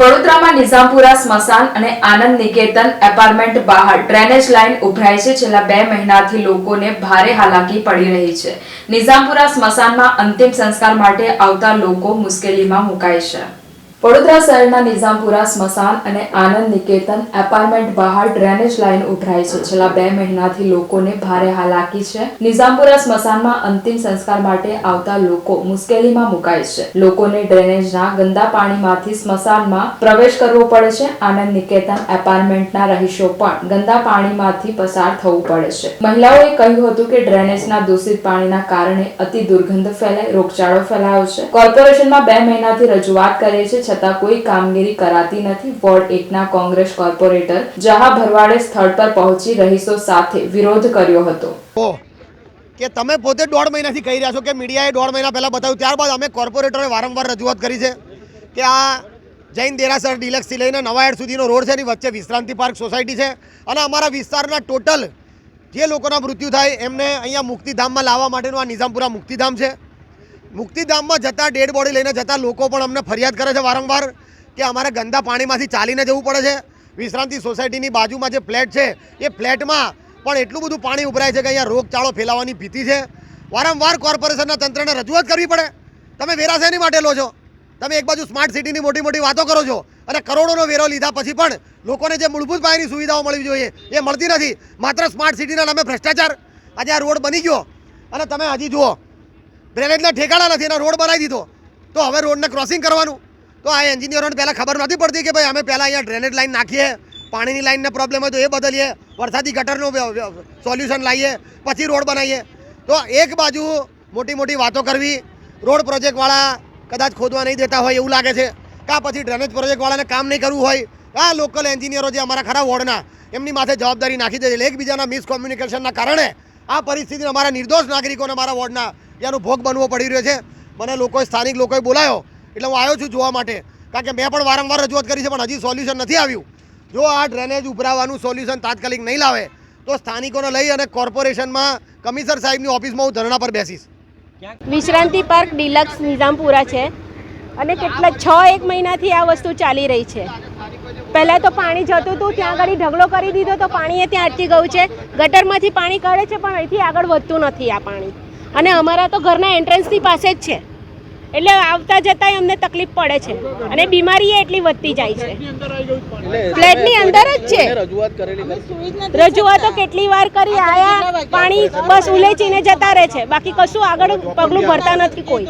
વડોદરામાં નિઝામપુરા, સ્મશાન અને આનંદ નિકેતન એપાર્ટમેન્ટ બહાર ડ્રેનેજ લાઇન ઉભરાઈ છે. છેલ્લા બે મહિનાથી લોકોને ભારે હાલાકી પડી રહી છે. નિઝામપુરા, સ્મશાનમાં અંતિમ સંસ્કાર માટે આવતા લોકો મુશ્કેલીમાં મુકાય છે. વડોદરા શહેરના નિઝામપુરા, સ્મશાન અને આનંદ નિકેતન એપાર્ટમેન્ટ બહાર ડ્રેનેજ લાઇન ઉભરાઈ છે. છેલ્લા બે મહિનાથી લોકોને ભારે હાલાકી છે. નિઝામપુરા, સ્મશાનમાં અંતિમ સંસ્કાર માટે આવતા લોકો મુશ્કેલીમાં મુકાય છે. લોકોને ડ્રેનેજના ગંદા પાણીમાંથી સ્મશાનમાં પ્રવેશ કરવો પડે છે. આનંદ નિકેતન એપાર્ટમેન્ટના રહીશો પણ ગંદા પાણીમાંથી પસાર થવું પડે છે. મહિલાઓએ કહ્યું હતું કે ડ્રેનેજના દૂષિત પાણીના કારણે અતિ દુર્ગંધ ફેલાય, રોગચાળો ફેલાયો છે. કોર્પોરેશનમાં બે મહિનાથી રજૂઆત કરે છે. છતાં કોઈ કામગીરી કરાતી નથી. વોર્ડ એકના કોંગ્રેસ કોર્પોરેટર જહા ભરવાડે સ્થળ પર પહોંચી રહીશો સાથે વિરોધ કર્યો હતો. કે તમે પોતે દોઢ મહિનાથી કહી રહ્યા છો કે મીડિયાએ દોઢ મહિના પહેલાં બતાવ્યું, ત્યારબાદ અમે કોર્પોરેટરે વારંવાર રજૂઆત કરી છે કે આ જૈન દેરાસર ડિલક્સથી લઈને નવાયડ સુધીનો રોડ છે એની વચ્ચે વિશ્રાંતિ પાર્ક સોસાયટી છે અને અમારા વિસ્તારના ટોટલ જે લોકોના મૃત્યુ થાય એમને અહીંયા મુક્તિધામમાં લાવવા માટેનું આ નિઝામપુરા મુક્તિધામ છે. મુક્તિધામમાં જતા ડેડ બોડી લઈને જતા લોકો પણ અમને ફરિયાદ કરે છે વારંવાર કે અમારે ગંદા પાણીમાંથી ચાલીને જવું પડે છે. વિશ્રાંતિ સોસાયટીની બાજુમાં જે ફ્લેટ છે, એ ફ્લેટમાં પણ એટલું બધું પાણી ઉભરાય છે કે અહીંયા રોગચાળો ફેલાવાની ભીતિ છે. વારંવાર કોર્પોરેશનના તંત્રને રજૂઆત કરવી પડે. તમે વેરા શેની માટે લો છો. તમે એક બાજુ સ્માર્ટ સિટીની મોટી મોટી વાતો કરો છો અને કરોડોનો વેરો લીધા પછી પણ લોકોને જે મૂળભૂત પાયાની સુવિધાઓ મળવી જોઈએ, એ મળતી નથી. માત્ર સ્માર્ટ સિટીના નામે ભ્રષ્ટાચાર. આજે આ રોડ બની ગયો. અને તમે હજી જુઓ ડ્રેનેજના ઠેકાણા નથી, એના રોડ બનાવી દીધો. તો હવે રોડને ક્રોસિંગ કરવાનું. તો આ એન્જિનિયરોને પહેલાં ખબર નથી પડતી કે ભાઈ અમે પહેલાં અહીંયા ડ્રેનેજ લાઈન નાખીએ, પાણીની લાઈનને પ્રોબ્લેમ હોય તો એ બદલીએ, વરસાદી ગટરનું સોલ્યુશન લાવીએ, પછી રોડ બનાવીએ. તો એક બાજુ મોટી મોટી વાતો કરવી. રોડ પ્રોજેક્ટવાળા કદાચ ખોદવા નહીં દેતા હોય એવું લાગે છે. કાં પછી ડ્રેનેજ પ્રોજેક્ટવાળાને કામ નહીં કરવું હોય. આ લોકલ એન્જિનિયરો જે અમારા ખરા વોર્ડના, એમની માથે જવાબદારી નાખી દે છે. એકબીજાના મિસકોમ્યુનિકેશનના કારણે આ પરિસ્થિતિ અમારા નિર્દોષ નાગરિકોને અમારા વોર્ડના એનો ભોગ બનવો પડી રહ્યો છે. મને લોકોએ, સ્થાનિક લોકોએ બોલાયો. એટલે હું આવ્યો છું જોવા માટે. કારણ કે મેં પણ વારંવાર રજૂઆત કરી છે, પણ હજી સોલ્યુશન નથી આવ્યું. જો આ ડ્રેનેજ ઉભરાવાનું સોલ્યુશન તાત્કાલિક નહીં લાવે, તો સ્થાનિકોને લઈ અને કોર્પોરેશનમાં કમિશનર સાહેબની ઓફિસમાં હું ધરણા પર બેસીશ. વિશ્રાંતિ પાર્ક ડિલક્સ નિઝામપુરા છે. અને કેટલા છ એક મહિનાથી આ વસ્તુ ચાલી રહી છે. પહેલાં તો પાણી જતું હતું, ત્યાં આગળ ઢગલો કરી દીધો તો પાણી એ ત્યાં અટકી ગયું છે. ગટરમાંથી પાણી કાઢે છે, પણ અહીંથી આગળ વધતું નથી આ પાણી. અને અમારા તો ઘરના એન્ટ્રન્સની પાસે જ છે. એટલે આવતા જતાંય અમને તકલીફ પડે છે. અને બીમારી એટલી વધતી જાય છે. ફ્લેટની અંદર જ છે. રજૂઆતો કેટલી વાર કરી, આયા, પાણી બસ ઉલેચીને જતા રહે છે. બાકી કશું આગળ પગલું ભરતા નથી કોઈ.